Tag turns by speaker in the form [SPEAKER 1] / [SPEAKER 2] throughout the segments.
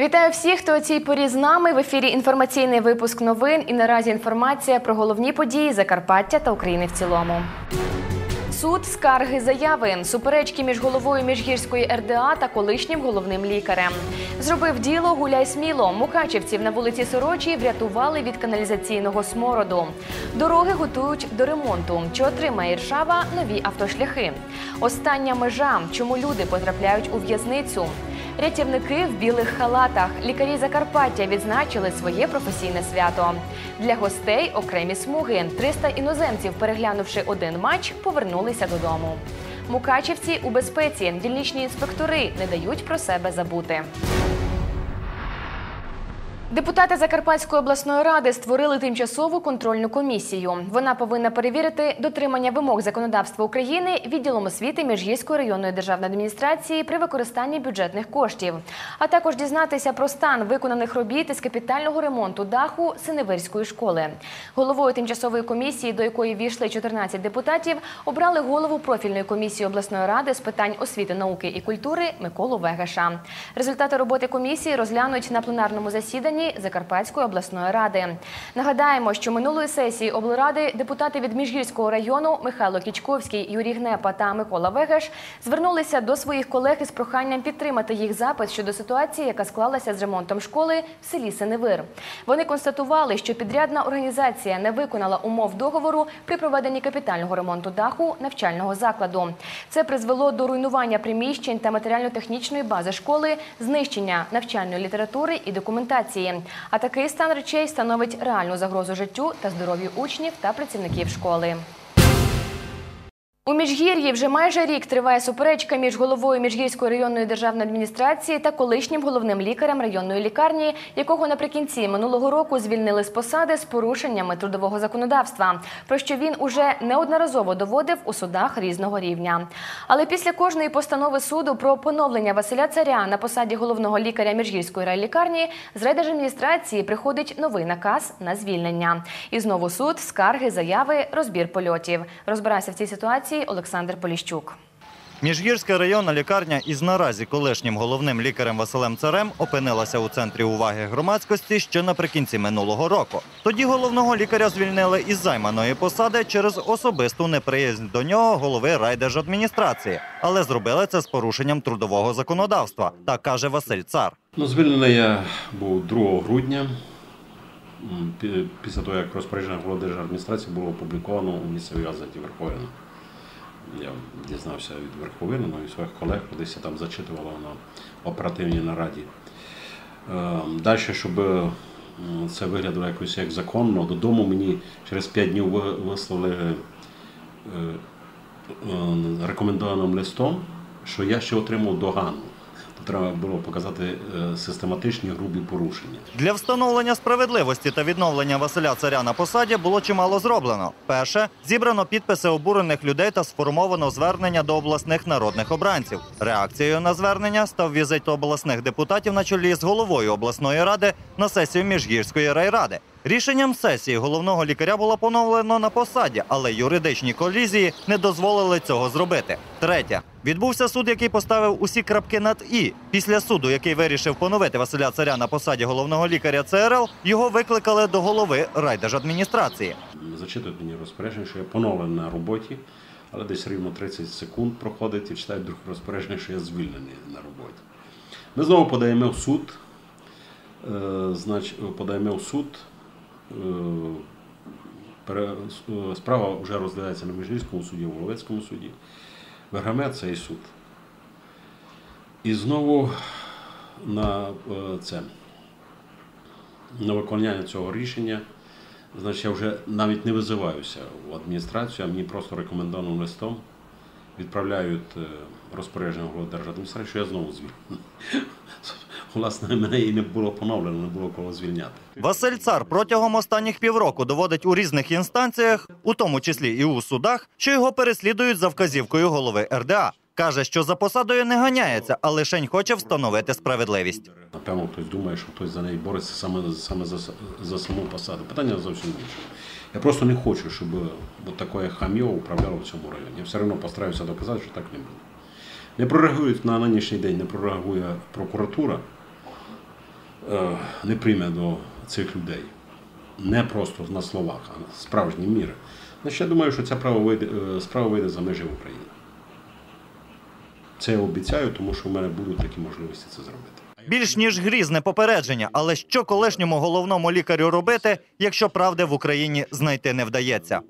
[SPEAKER 1] Вітаю всіх, хто у цій порі з нами. В ефірі інформаційний випуск новин. І наразі інформація про головні події Закарпаття та України в цілому. Суд, скарги, заяви, суперечки між головою Міжгірської РДА та колишнім головним лікарем. Зробив діло гуляй сміло. Мукачівців на вулиці Сорочій врятували від каналізаційного смороду. Дороги готують до ремонту. Чи отримає Іршава нові автошляхи? Остання межа. Чому люди потрапляють у в'язницю? Рятівники в білих халатах. Лікарі Закарпаття відзначили своє професійне свято. Для гостей окремі смуги. 300 іноземців, переглянувши один матч, повернулися додому. Мукачівці у безпеці. Дільничні інспектори не дають про себе забути. Депутати Закарпатської обласної ради створили тимчасову контрольну комісію. Вона повинна перевірити дотримання вимог законодавства України відділом освіти Міжгірської районної державної адміністрації при використанні бюджетних коштів, а також дізнатися про стан виконаних робіт із капітального ремонту даху Синевирської школи. Головою тимчасової комісії, до якої війшли 14 депутатів, обрали голову профільної комісії обласної ради з питань освіти, науки і культури Миколу Вегаша. Результати роботи комісії розглянуть на пленарному засіданні Закарпатської обласної ради. Нагадаємо, що минулої сесії облради депутати від Міжгірського району Михайло Кічковський, Юрій Гнепа та Микола Вегеш звернулися до своїх колег із проханням підтримати їх запит щодо ситуації, яка склалася з ремонтом школи в селі Синевир. Вони констатували, що підрядна організація не виконала умов договору при проведенні капітального ремонту даху навчального закладу. Це призвело до руйнування приміщень та матеріально-технічної бази школи, знищення навчальної літератури і документації. А такий стан речей становить реальну загрозу життю та здоров'ю учнів та працівників школи. У Міжгір'ї вже майже рік триває суперечка між головою Міжгірської районної державної адміністрації та колишнім головним лікарем районної лікарні, якого наприкінці минулого року звільнили з посади з порушеннями трудового законодавства, про що він уже неодноразово доводив у судах різного рівня. Але після кожної постанови суду про поновлення Василя Царя на посаді головного лікаря Міжгірської райлікарні з райдержадміністрації приходить новий наказ на звільнення. І знову суд, скарги, заяви, розбір польотів. Розбирався в цій ситуації Олександр Поліщук.
[SPEAKER 2] Міжгірська районна лікарня із наразі колишнім головним лікарем Василем Царем опинилася у центрі уваги громадськості ще наприкінці минулого року. Тоді головного лікаря звільнили із займаної посади через особисту неприязнь до нього голови райдержадміністрації, але зробили це з порушенням трудового законодавства, так каже Василь Цар.
[SPEAKER 3] Ну, звільнений я був 2 грудня. Після того, як розпорядження голови держадміністрації було опубліковано у місцевій газеті Верховина. Я дізнався від Верховини, ну і своїх колег, десь там зачитувала на оперативній нараді. Далі, щоб це виглядало якось як законно, додому мені через 5 днів ви- вислали е, е, рекомендованим листом, що я ще отримав догану. Треба було показати е, систематичні грубі порушення.
[SPEAKER 2] Для встановлення справедливості та відновлення Василя Царя на посаді було чимало зроблено. Перше зібрано підписи обурених людей та сформовано звернення до обласних народних обранців. Реакцією на звернення став візит обласних депутатів на чолі з головою обласної ради на сесію Міжгірської райради. Рішенням сесії головного лікаря було поновлено на посаді, але юридичні колізії не дозволили цього зробити. Третє. Відбувся суд, який поставив усі крапки над і. Після суду, який вирішив поновити Василя Царя на посаді головного лікаря ЦРЛ, його викликали до голови райдержадміністрації.
[SPEAKER 3] Зачитують мені розпорядження, що я поновлений на роботі, але десь рівно 30 секунд проходить і читають друге розпорядження, що я звільнений на роботі. Ми знову подаємо в суд. Е, значить, подаємо в суд. Е, е, Справа вже розглядається на Міжгірському суді, в Воловецькому суді. Виграме цей суд. І знову на е, це на виконання цього рішення, значить, я вже навіть не визиваюся в адміністрацію, а мені просто рекомендованим листом відправляють розпорядження голови держадміністрації, що я знову звільнений. Власне, мене і не було поновлено, не було кого звільняти.
[SPEAKER 2] Василь Цар протягом останніх півроку доводить у різних інстанціях, у тому числі і у судах, що його переслідують за вказівкою голови РДА. Каже, що за посадою не ганяється, а лишень хоче встановити справедливість.
[SPEAKER 3] Напевно, хтось думає, що хтось за неї бореться саме, саме за, за саму посаду. Питання зовсім інше. Я просто не хочу, щоб от таке хам'йо управляло в цьому районі. Я все одно постараюся доказати, що так не буде. Не прореагують на нинішній день, не прореагує прокуратура. Е, не прийме до цих людей. Не просто на словах, а на справжні міри. Значить, я думаю, що ця справа вийде, е, справа вийде за межі України. Це я обіцяю, тому що в мене будуть такі можливості це зробити.
[SPEAKER 2] Більш ніж грізне попередження, але що колишньому головному лікарю робити, якщо правди в Україні знайти не вдається?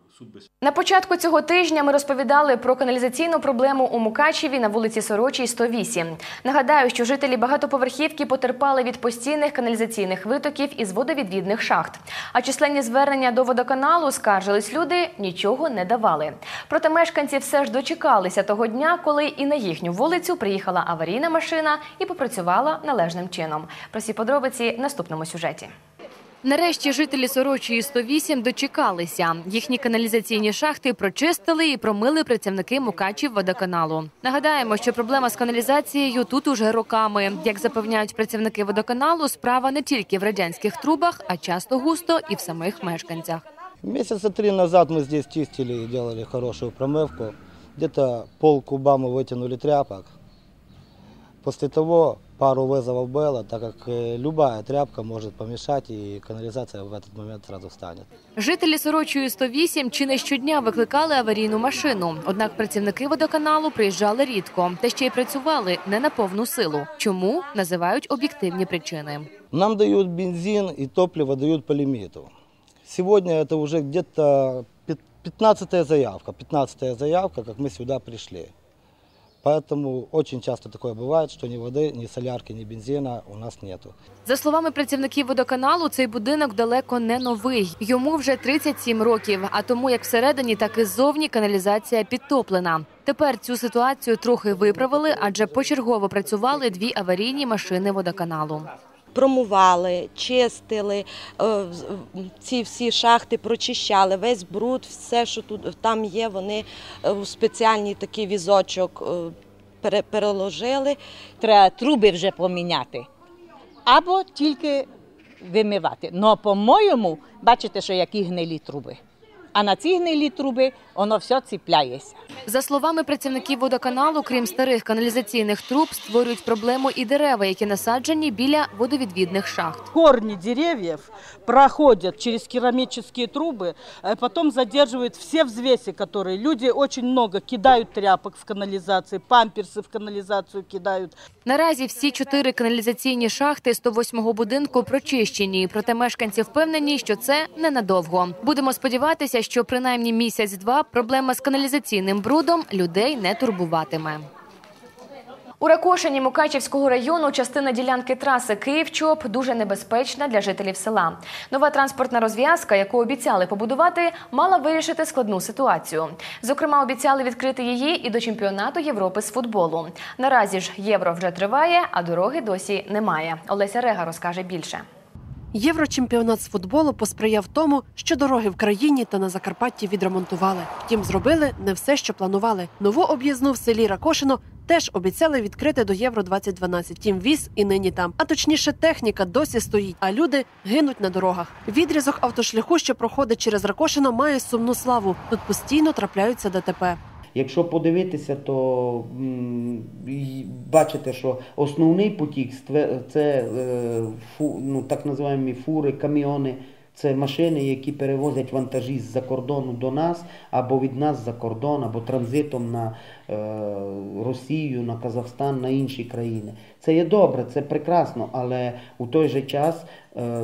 [SPEAKER 1] На початку цього тижня ми розповідали про каналізаційну проблему у Мукачеві на вулиці Сорочій, 108. Нагадаю, що жителі багатоповерхівки потерпали від постійних каналізаційних витоків із водовідвідних шахт. А численні звернення до водоканалу скаржились люди, нічого не давали. Проте мешканці все ж дочекалися того дня, коли і на їхню вулицю приїхала аварійна машина і попрацювала належним чином. Про всі подробиці в наступному сюжеті. Нарешті жителі Сорочої 108 дочекалися. Їхні каналізаційні шахти прочистили і промили працівники Мукачів водоканалу. Нагадаємо, що проблема з каналізацією тут уже роками. Як запевняють працівники водоканалу, справа не тільки в радянських трубах, а часто густо і в самих мешканцях.
[SPEAKER 4] Месяца три назад мы здесь чистили и делали хорошую промывку. Где-то пол куба мы вытянули тряпок. После того пару вызовов было, так как э, любая тряпка может помешать и канализация в этот момент сразу встанет.
[SPEAKER 1] Жителі Сорочої 108 чи не щодня викликали аварійну машину. Однак працівники водоканалу приїжджали рідко та ще й працювали не на повну силу. Чому називають об'єктивні причини?
[SPEAKER 4] Нам дают бензин и топливо дают по лимиту. Сегодня это уже где-то 15 заявка, 15 заявка, как мы сюда пришли. Поэтому очень часто такое бывает, что ни воды, ни солярки, ни бензина у нас нету.
[SPEAKER 1] За словами працівників водоканалу, цей будинок далеко не новий. Йому вже 37 років. А тому як всередині, так і ззовні каналізація підтоплена. Тепер цю ситуацію трохи виправили, адже почергово працювали дві аварійні машини водоканалу.
[SPEAKER 5] промували, чистили, е, ці всі шахти прочищали, весь бруд, все, що тут там є, вони е, у спеціальний такий візочок е, переложили.
[SPEAKER 6] треба труби вже поміняти. Або тільки вимивати. Ну, по-моєму, бачите, що які гнилі труби А на ці гнилі труби воно все ціпляється.
[SPEAKER 1] За словами працівників водоканалу, крім старих каналізаційних труб, створюють проблему і дерева, які насаджені біля водовідвідних шахт.
[SPEAKER 7] корни деревьев проходят через керамические трубы, э, потом задерживают все взвеси, которые люди очень много кидают тряпок в канализации, памперсы в канализацию кидают.
[SPEAKER 1] Наразі всі чотири каналізаційні шахти 108-го будинку прочищені. Проте мешканці впевнені, що це ненадовго. Будемо сподіватися, що принаймні місяць-два проблема з каналізаційним брудом людей не турбуватиме. У Ракошині Мукачівського району частина ділянки траси Київ-Чоп дуже небезпечна для жителів села. Нова транспортна розв'язка, яку обіцяли побудувати, мала вирішити складну ситуацію. Зокрема, обіцяли відкрити її і до чемпіонату Європи з футболу. Наразі ж євро вже триває, а дороги досі немає. Олеся Рега розкаже більше.
[SPEAKER 8] Єврочемпіонат з футболу посприяв тому, що дороги в країні та на Закарпатті відремонтували. Втім, зробили не все, що планували. Нову об'їзну в селі Ракошино теж обіцяли відкрити до Євро 2012 Втім, віз і нині там. А точніше, техніка досі стоїть, а люди гинуть на дорогах. Відрізок автошляху, що проходить через Ракошино, має сумну славу. Тут постійно трапляються ДТП.
[SPEAKER 9] Якщо подивитися, то бачите, що основний потік це е, ну, так називаємо фури, каміони. Це машини, які перевозять вантажі з-за кордону до нас, або від нас за кордон, або транзитом на Росію, на Казахстан, на інші країни. Це є добре, це прекрасно, але у той же час е,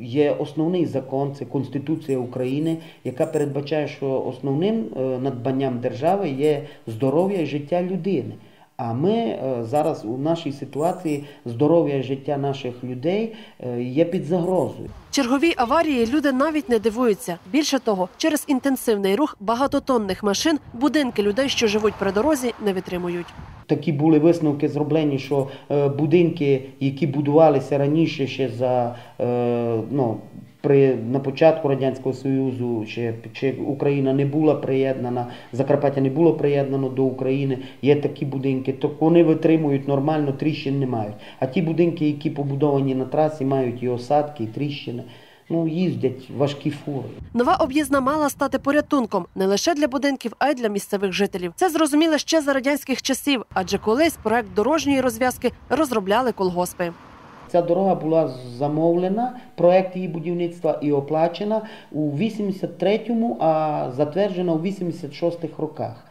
[SPEAKER 9] є основний закон, це Конституція України, яка передбачає, що основним е, надбанням держави є здоров'я і життя людини. А ми е, зараз у нашій ситуації здоров'я і життя наших людей е, є під загрозою.
[SPEAKER 8] Черговій аварії люди навіть не дивуються. Більше того, через інтенсивний рух багатотонних машин будинки людей, що живуть при дорозі, не витримують.
[SPEAKER 9] Такі були висновки зроблені, що е, будинки, які будувалися раніше ще за ну, при на початку радянського союзу, ще, ще Україна не була приєднана, Закарпаття не було приєднано до України. Є такі будинки, то вони витримують нормально, тріщин не мають. А ті будинки, які побудовані на трасі, мають і осадки, і тріщини. Ну, їздять важкі фури.
[SPEAKER 8] Нова об'їзна мала стати порятунком не лише для будинків, а й для місцевих жителів. Це зрозуміло ще за радянських часів, адже колись проект дорожньої розв'язки розробляли колгоспи.
[SPEAKER 9] Ця дорога була замовлена, проект її будівництва і оплачена у 83-му, а затверджена у 86-х роках.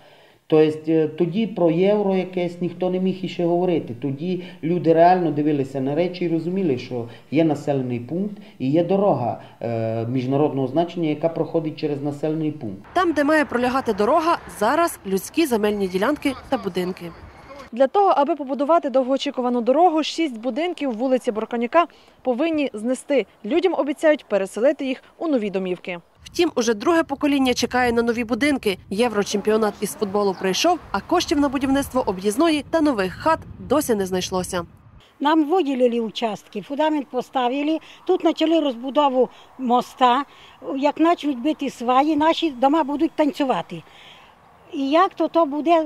[SPEAKER 9] Тобто е, тоді про євро якесь ніхто не міг іще говорити. Тоді люди реально дивилися на речі і розуміли, що є населений пункт і є дорога е, міжнародного значення, яка проходить через населений пункт.
[SPEAKER 8] Там, де має пролягати дорога, зараз людські земельні ділянки та будинки.
[SPEAKER 10] Для того, аби побудувати довгоочікувану дорогу, шість будинків вулиці Борканяка повинні знести. Людям обіцяють переселити їх у нові домівки.
[SPEAKER 8] Втім, уже друге покоління чекає на нові будинки. Єврочемпіонат із футболу прийшов, а коштів на будівництво об'їзної та нових хат досі не знайшлося.
[SPEAKER 11] Нам виділили участки, фундамент поставили, тут почали розбудову моста. Як почнуть бити сваї, наші дома будуть танцювати. І як то то буде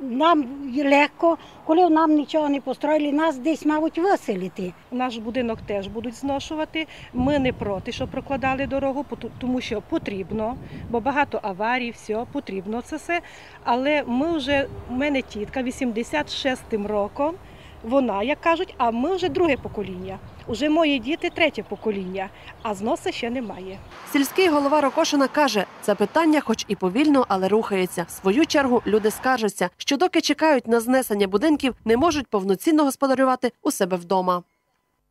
[SPEAKER 11] нам легко, коли нам нічого не построїли, нас десь, мабуть, виселити.
[SPEAKER 12] Наш будинок теж будуть зношувати. Ми не проти, що прокладали дорогу, тому що потрібно, бо багато аварій, все потрібно це все. Але ми вже, у мене тітка 86-м роком, вона, як кажуть, а ми вже друге покоління. Уже мої діти третє покоління, а зносу ще немає.
[SPEAKER 8] Сільський голова Рокошина каже, це питання, хоч і повільно, але рухається. В свою чергу люди скаржаться, що доки чекають на знесення будинків, не можуть повноцінно господарювати у себе вдома.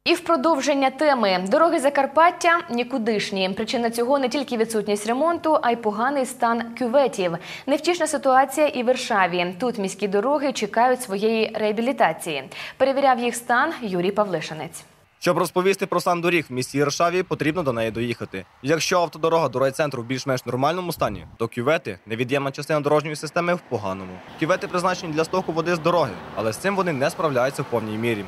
[SPEAKER 1] І в продовження теми дороги Закарпаття нікудишні. Причина цього не тільки відсутність ремонту, а й поганий стан кюветів. Невтішна ситуація і в Варшаві. Тут міські дороги чекають своєї реабілітації. Перевіряв їх стан Юрій Павлишинець.
[SPEAKER 13] Щоб розповісти про стан доріг в місті Іршаві, потрібно до неї доїхати. Якщо автодорога до райцентру в більш-менш нормальному стані, то кювети невід'ємна частина дорожньої системи в поганому. Кювети призначені для стоку води з дороги, але з цим вони не справляються в повній мірі.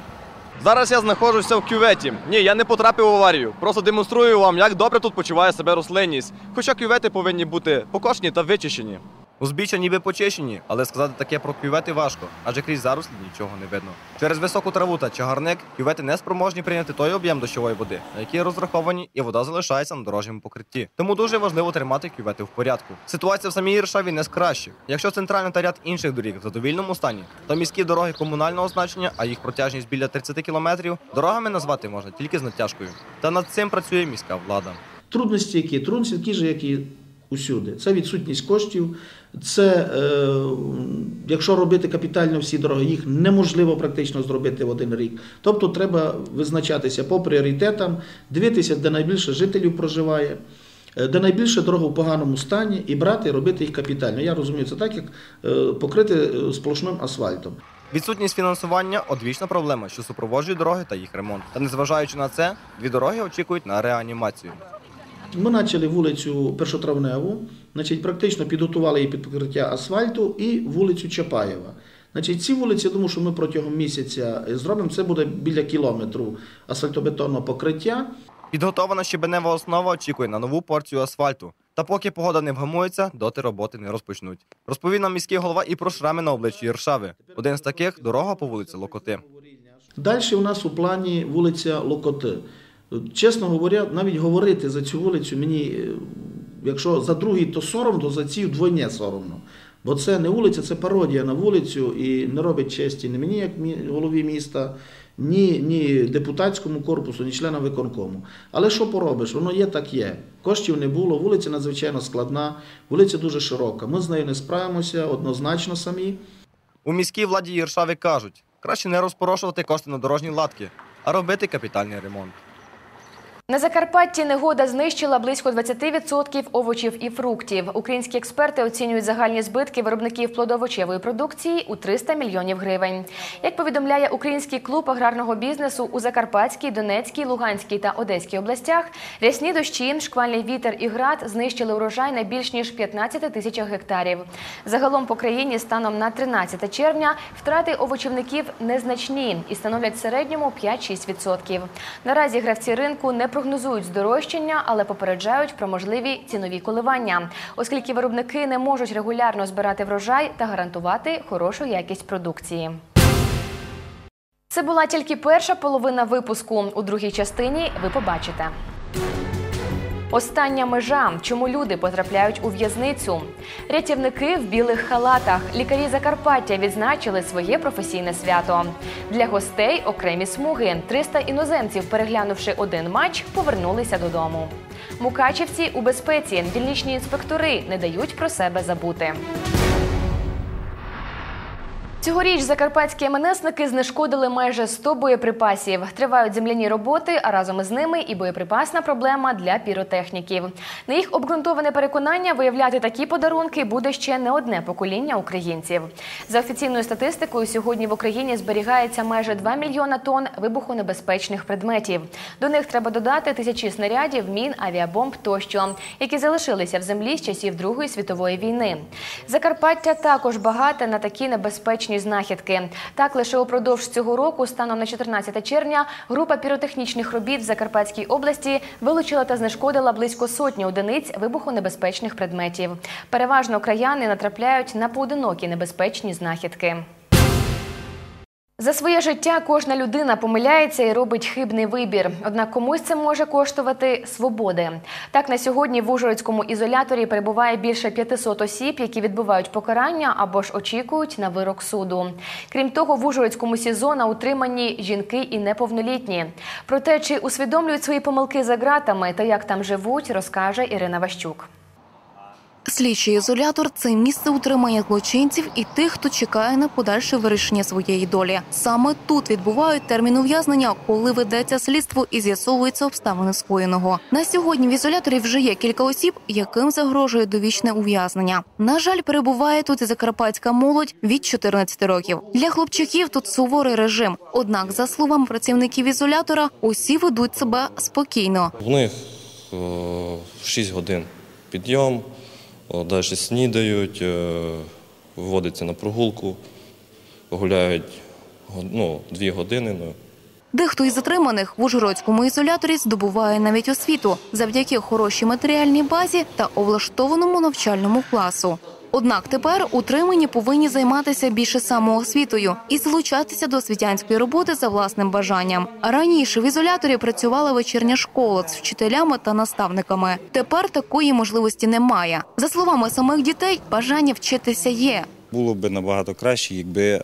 [SPEAKER 14] Зараз я знаходжуся в кюветі. Ні, я не потрапив в аварію. Просто демонструю вам, як добре тут почуває себе рослинність. Хоча кювети повинні бути покошені та вичищені.
[SPEAKER 13] Узбіччя ніби почищені, але сказати таке про кювети важко, адже крізь зарослі нічого не видно. Через високу траву та чагарник кювети не спроможні прийняти той об'єм дощової води, на який розраховані, і вода залишається на дорожньому покритті. Тому дуже важливо тримати кювети в порядку. Ситуація в самій Іршаві не з кращих. Якщо центральна та ряд інших доріг в задовільному стані, то міські дороги комунального значення, а їх протяжність біля 30 кілометрів, дорогами назвати можна тільки з натяжкою. Та над цим працює міська влада.
[SPEAKER 15] Трудності які? Трудності такі ж, як і усюди. Це відсутність коштів. Це, е, якщо робити капітально всі дороги, їх неможливо практично зробити в один рік. Тобто треба визначатися по пріоритетам, дивитися, де найбільше жителів проживає, е, де найбільше дорога в поганому стані, і брати і робити їх капітально. Я розумію, це так, як е, покрити сплошним асфальтом.
[SPEAKER 13] Відсутність фінансування одвічна проблема, що супроводжує дороги та їх ремонт. Та незважаючи на це, дві дороги очікують на реанімацію.
[SPEAKER 15] Ми почали вулицю Першотравневу, значить, практично підготували її під покриття асфальту і вулицю Чапаєва. Значить, ці вулиці, я думаю, що ми протягом місяця зробимо. Це буде біля кілометру асфальтобетонного покриття.
[SPEAKER 13] Підготована щебенева основа очікує на нову порцію асфальту. Та поки погода не вгамується, доти роботи не розпочнуть. Розповів нам міський голова і про шрами на обличчі Іршави. Один з таких дорога по вулиці Локоти.
[SPEAKER 15] Далі у нас у плані вулиця Локоти. Чесно говоря, навіть говорити за цю вулицю мені, е, якщо за другий, то соромно, за цю вдвойне соромно. Бо це не вулиця, це пародія на вулицю і не робить честі ні мені, як голові міста, ні, ні депутатському корпусу, ні членам виконкому. Але що поробиш? Воно є так є. Коштів не було, вулиця надзвичайно складна, вулиця дуже широка. Ми з нею не справимося однозначно самі.
[SPEAKER 13] У міській владі Іршави кажуть, краще не розпорошувати кошти на дорожні латки, а робити капітальний ремонт.
[SPEAKER 1] На Закарпатті негода знищила близько 20% овочів і фруктів. Українські експерти оцінюють загальні збитки виробників плодовочевої продукції у 300 мільйонів гривень. Як повідомляє Український клуб аграрного бізнесу у Закарпатській, Донецькій, Луганській та Одеській областях, рясні дощі, шквальний вітер і град знищили урожай на більш ніж 15 тисячах гектарів. Загалом по країні станом на 13 червня втрати овочівників незначні і становлять в середньому 5-6%. Наразі гравці ринку не прогнозують здорожчання, але попереджають про можливі цінові коливання, оскільки виробники не можуть регулярно збирати врожай та гарантувати хорошу якість продукції. Це була тільки перша половина випуску. У другій частині ви побачите. Остання межа. Чому люди потрапляють у в'язницю? Рятівники в білих халатах. Лікарі Закарпаття відзначили своє професійне свято. Для гостей окремі смуги. 300 іноземців, переглянувши один матч, повернулися додому. Мукачівці у безпеці. Дільничні інспектори не дають про себе забути. Цьогоріч закарпатські МНСники знешкодили майже 100 боєприпасів. Тривають земляні роботи, а разом із ними і боєприпасна проблема для піротехніків. На їх обґрунтоване переконання виявляти такі подарунки буде ще не одне покоління українців. За офіційною статистикою, сьогодні в Україні зберігається майже 2 мільйона тонн вибухонебезпечних предметів. До них треба додати тисячі снарядів, мін, авіабомб тощо, які залишилися в землі з часів Другої світової війни. Закарпаття також багате на такі небезпечні знахідки. Так, лише упродовж цього року, станом на 14 червня, група піротехнічних робіт в Закарпатській області вилучила та знешкодила близько сотні одиниць вибухонебезпечних предметів. Переважно краяни натрапляють на поодинокі небезпечні знахідки. За своє життя кожна людина помиляється і робить хибний вибір. Однак комусь це може коштувати свободи. Так на сьогодні в Ужгородському ізоляторі перебуває більше 500 осіб, які відбувають покарання або ж очікують на вирок суду. Крім того, в Ужгородському СІЗО на утриманні жінки і неповнолітні. Про те, чи усвідомлюють свої помилки за ґратами та як там живуть, розкаже Ірина Ващук.
[SPEAKER 16] Слідчий ізолятор це місце утримання злочинців і тих, хто чекає на подальше вирішення своєї долі. Саме тут відбувають термін ув'язнення, коли ведеться слідство і з'ясовуються обставини скоєного. На сьогодні в ізоляторі вже є кілька осіб, яким загрожує довічне ув'язнення. На жаль, перебуває тут і закарпатська молодь від 14 років. Для хлопчаків тут суворий режим. Однак, за словами працівників ізолятора, усі ведуть себе спокійно.
[SPEAKER 17] В них е, 6 годин підйом, далі снідають, е, виводяться на прогулку, гуляють ну, дві години. Ну,
[SPEAKER 16] Дехто із затриманих в Ужгородському ізоляторі здобуває навіть освіту завдяки хорошій матеріальній базі та облаштованому навчальному класу. Однак тепер утримані повинні займатися більше самоосвітою і залучатися до освітянської роботи за власним бажанням. Раніше в ізоляторі працювала вечірня школа з вчителями та наставниками. Тепер такої можливості немає. За словами самих дітей, бажання вчитися є.
[SPEAKER 18] Було б набагато краще, якби е,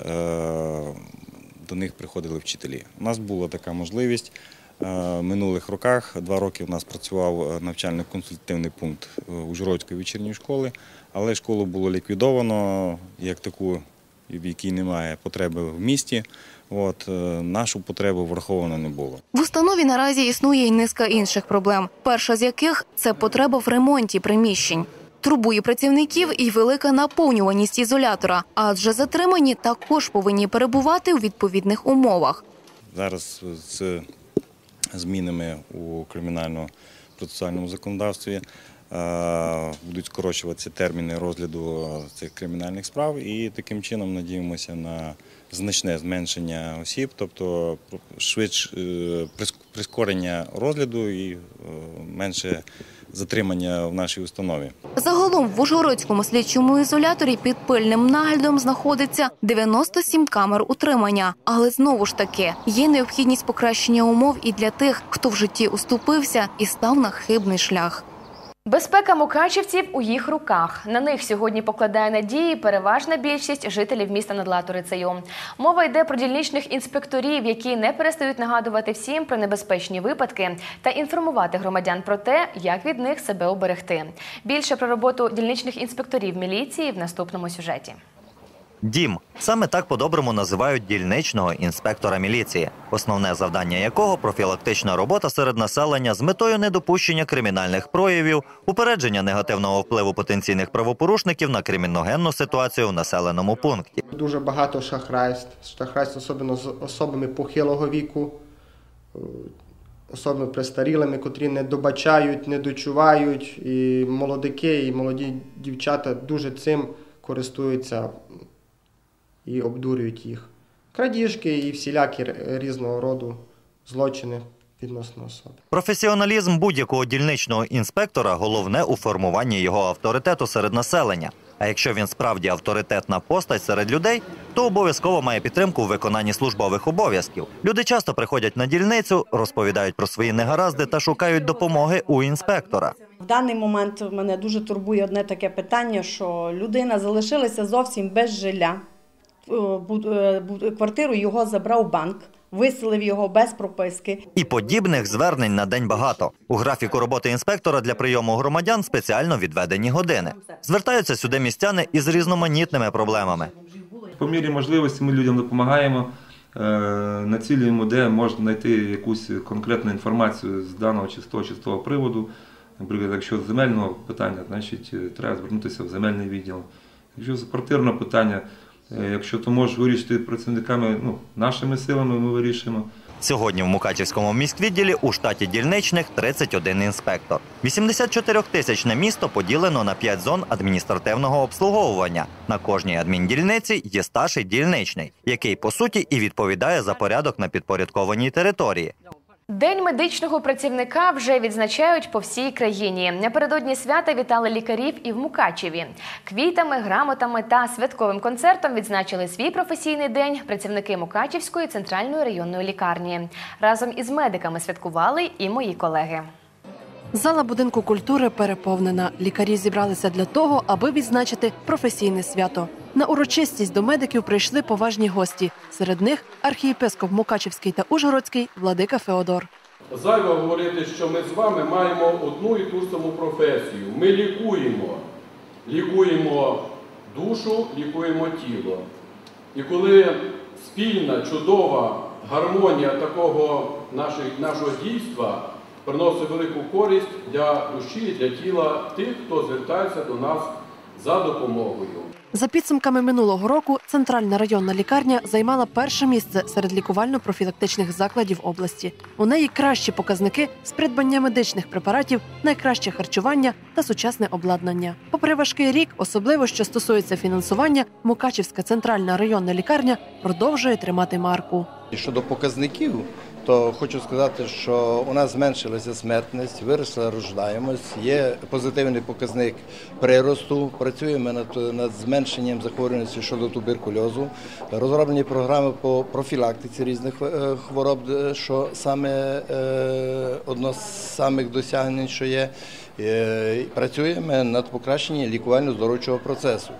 [SPEAKER 18] до них приходили вчителі. У нас була така можливість. Е, минулих роках два роки в нас працював е, навчально-консультативний пункт е, Ужгородської вечірньої школи, але школу було ліквідовано як таку, в якій немає потреби в місті. От, е, нашу потребу враховано не було.
[SPEAKER 16] В установі наразі існує й низка інших проблем. Перша з яких це потреба в ремонті приміщень. Турбує працівників і велика наповнюваність ізолятора, адже затримані також повинні перебувати у відповідних умовах.
[SPEAKER 18] Зараз з змінами у кримінально-процесуальному законодавстві е, будуть скорочуватися терміни розгляду цих кримінальних справ, і таким чином надіємося на значне зменшення осіб, тобто швидше е, прискорення розгляду і е, менше затримання в нашій установі.
[SPEAKER 16] Загалом в Ужгородському слідчому ізоляторі під пильним наглядом знаходиться 97 камер утримання. Але знову ж таки є необхідність покращення умов і для тих, хто в житті уступився і став на хибний шлях.
[SPEAKER 1] Безпека мукачівців у їх руках. На них сьогодні покладає надії переважна більшість жителів міста над Латорицею. Мова йде про дільничних інспекторів, які не перестають нагадувати всім про небезпечні випадки та інформувати громадян про те, як від них себе оберегти. Більше про роботу дільничних інспекторів міліції в наступному сюжеті.
[SPEAKER 2] Дім саме так по-доброму називають дільничного інспектора міліції, основне завдання якого профілактична робота серед населення з метою недопущення кримінальних проявів, упередження негативного впливу потенційних правопорушників на криміногенну ситуацію в населеному пункті.
[SPEAKER 19] Дуже багато шахрайств, шахрайств особливо з особами похилого віку, особами престарілими, котрі не добачають, не дочувають. І молодики, і молоді дівчата дуже цим користуються і обдурюють їх. Крадіжки і всілякі різного роду злочини відносно особи.
[SPEAKER 2] Професіоналізм будь-якого дільничного інспектора головне у формуванні його авторитету серед населення. А якщо він справді авторитетна постать серед людей, то обов'язково має підтримку у виконанні службових обов'язків. Люди часто приходять на дільницю, розповідають про свої негаразди та шукають допомоги у інспектора.
[SPEAKER 20] В даний момент мене дуже турбує одне таке питання, що людина залишилася зовсім без жилля. Е, е, Квартиру його забрав банк, виселив його без прописки.
[SPEAKER 2] І подібних звернень на день багато. У графіку роботи інспектора для прийому громадян спеціально відведені години. Звертаються сюди містяни із різноманітними проблемами.
[SPEAKER 21] По мірі можливості ми людям допомагаємо, е, націлюємо, де можна знайти якусь конкретну інформацію з даного чи з того чи з того приводу. Наприклад, якщо з земельного питання, значить треба звернутися в земельний відділ. Якщо з квартирного питання, якщо то можеш вирішити працівниками, ну, нашими силами ми вирішуємо.
[SPEAKER 2] Сьогодні в Мукачівському міськвідділі у штаті дільничних 31 інспектор. 84-тисячне місто поділено на 5 зон адміністративного обслуговування. На кожній адміндільниці є старший дільничний, який по суті і відповідає за порядок на підпорядкованій території.
[SPEAKER 1] День медичного працівника вже відзначають по всій країні. Напередодні свята вітали лікарів і в Мукачеві. Квітами, грамотами та святковим концертом відзначили свій професійний день працівники Мукачівської центральної районної лікарні. Разом із медиками святкували і мої колеги.
[SPEAKER 8] Зала будинку культури переповнена. Лікарі зібралися для того, аби відзначити професійне свято. На урочистість до медиків прийшли поважні гості. Серед них архієпископ Мукачівський та Ужгородський владика Феодор.
[SPEAKER 22] Зайво говорити, що ми з вами маємо одну і ту саму професію. Ми лікуємо. Лікуємо душу, лікуємо тіло. І коли спільна, чудова гармонія такого нашого дійства приносить велику користь для душі, для тіла тих, хто звертається до нас за допомогою.
[SPEAKER 8] За підсумками минулого року центральна районна лікарня займала перше місце серед лікувально-профілактичних закладів області. У неї кращі показники з придбання медичних препаратів, найкраще харчування та сучасне обладнання. Попри важкий рік, особливо що стосується фінансування, Мукачівська центральна районна лікарня продовжує тримати марку.
[SPEAKER 23] Щодо показників, то хочу сказати, що у нас зменшилася смертність, виросла рождаємость, є позитивний показник приросту. Працюємо над, над зменшенням захворюваності щодо туберкульозу. Розроблені програми по профілактиці різних е, хвороб, е, що саме е, одно з самих досягнень, що є. Працюємо над покращенням лікувально-здоровчого процесу.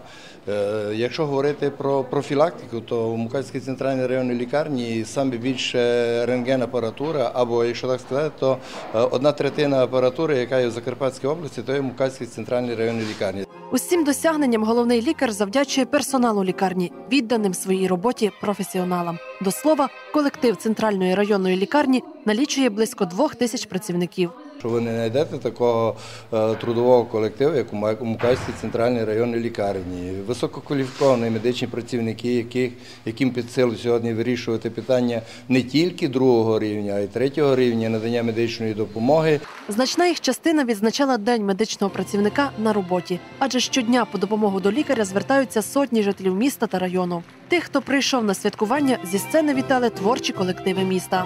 [SPEAKER 23] Е, Якщо говорити про профілактику, то в Мукачській центральній районній лікарні саме більше рентген-апаратура, або якщо так сказати, то е, одна третина апаратури, яка є в Закарпатській області, то є в Мукачській центральній районній лікарні.
[SPEAKER 8] Усім досягненням головний лікар завдячує персоналу лікарні, відданим своїй роботі професіоналам. До слова, колектив центральної районної лікарні налічує близько двох тисяч працівників.
[SPEAKER 23] Що ви не знайдете такого е, трудового колективу, як у Мукачській центральній районній лікарні. Висококваліфіковані медичні працівники, яких, яким під силу сьогодні вирішувати питання не тільки другого рівня, а й третього рівня надання медичної допомоги.
[SPEAKER 8] Значна їх частина відзначала День медичного працівника на роботі, адже щодня по допомогу до лікаря звертаються сотні жителів міста та району. Тих, хто прийшов на святкування, зі сцени вітали творчі колективи міста.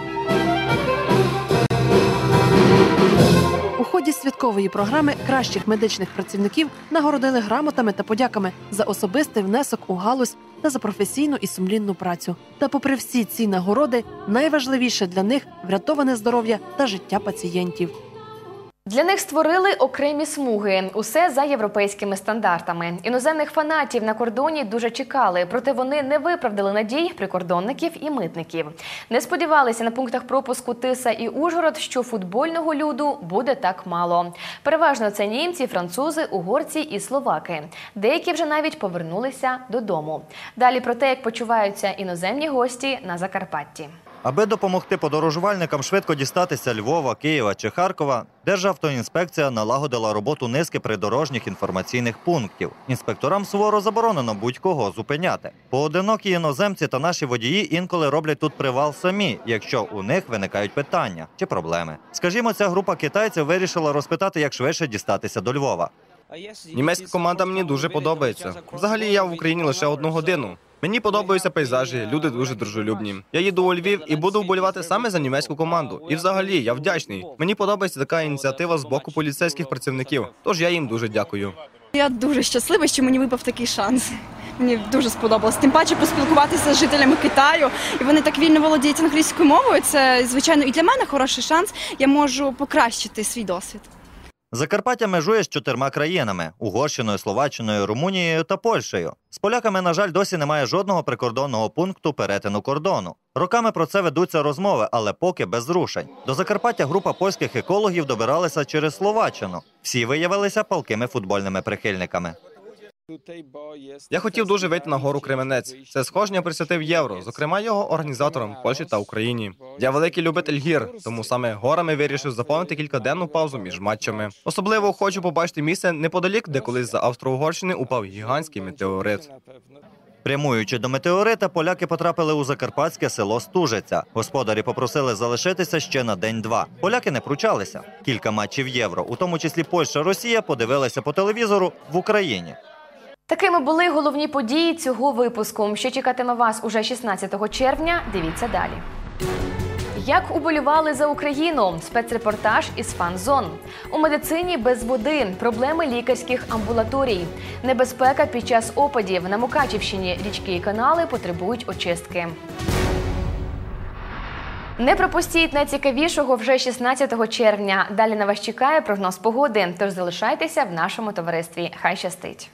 [SPEAKER 8] Ході святкової програми кращих медичних працівників нагородили грамотами та подяками за особистий внесок у галузь та за професійну і сумлінну працю. Та, попри всі ці нагороди, найважливіше для них врятоване здоров'я та життя пацієнтів.
[SPEAKER 1] Для них створили окремі смуги, усе за європейськими стандартами. Іноземних фанатів на кордоні дуже чекали, проте вони не виправдали надій прикордонників і митників. Не сподівалися на пунктах пропуску Тиса і Ужгород, що футбольного люду буде так мало. Переважно це німці, французи, угорці і словаки. Деякі вже навіть повернулися додому. Далі про те, як почуваються іноземні гості на Закарпатті.
[SPEAKER 2] Аби допомогти подорожувальникам швидко дістатися Львова, Києва чи Харкова, Державтоінспекція налагодила роботу низки придорожніх інформаційних пунктів. Інспекторам суворо заборонено будь-кого зупиняти. Поодинокі іноземці та наші водії інколи роблять тут привал самі, якщо у них виникають питання чи проблеми. Скажімо, ця група китайців вирішила розпитати, як швидше дістатися до Львова.
[SPEAKER 13] Німецька команда мені дуже подобається. Взагалі я в Україні лише одну годину. Мені подобаються пейзажі, люди дуже дружелюбні. Я їду у Львів і буду вболівати саме за німецьку команду. І взагалі я вдячний. Мені подобається така ініціатива з боку поліцейських працівників. Тож я їм дуже дякую.
[SPEAKER 24] Я дуже щаслива, що мені випав такий шанс. Мені дуже сподобалось. Тим паче поспілкуватися з жителями Китаю, і вони так вільно володіють англійською мовою. Це звичайно і для мене хороший шанс. Я можу покращити свій досвід.
[SPEAKER 2] Закарпаття межує з чотирма країнами: Угорщиною, Словаччиною, Румунією та Польщею. З поляками, на жаль, досі немає жодного прикордонного пункту перетину кордону. Роками про це ведуться розмови, але поки без зрушень. До Закарпаття група польських екологів добиралася через Словаччину. Всі виявилися палкими футбольними прихильниками.
[SPEAKER 13] Я хотів дуже вийти на гору Кременець. Це схоження присвятив євро, зокрема його організаторам Польщі та Україні. Я великий любитель гір, тому саме горами вирішив заповнити кількаденну паузу між матчами. Особливо хочу побачити місце неподалік, де колись за Австро-Угорщини упав гігантський метеорит.
[SPEAKER 2] Прямуючи до метеорита, поляки потрапили у закарпатське село Стужиця. Господарі попросили залишитися ще на день-два. Поляки не пручалися. Кілька матчів євро, у тому числі Польща, Росія, подивилися по телевізору в Україні.
[SPEAKER 1] Такими були головні події цього випуску. Що чекатиме вас уже 16 червня? Дивіться далі. Як уболювали за Україну? Спецрепортаж із фан-зон. У медицині без води, проблеми лікарських амбулаторій, небезпека під час опадів на Мукачівщині. Річки і канали потребують очистки. Не пропустіть найцікавішого вже 16 червня. Далі на вас чекає прогноз погоди. Тож залишайтеся в нашому товаристві. Хай щастить!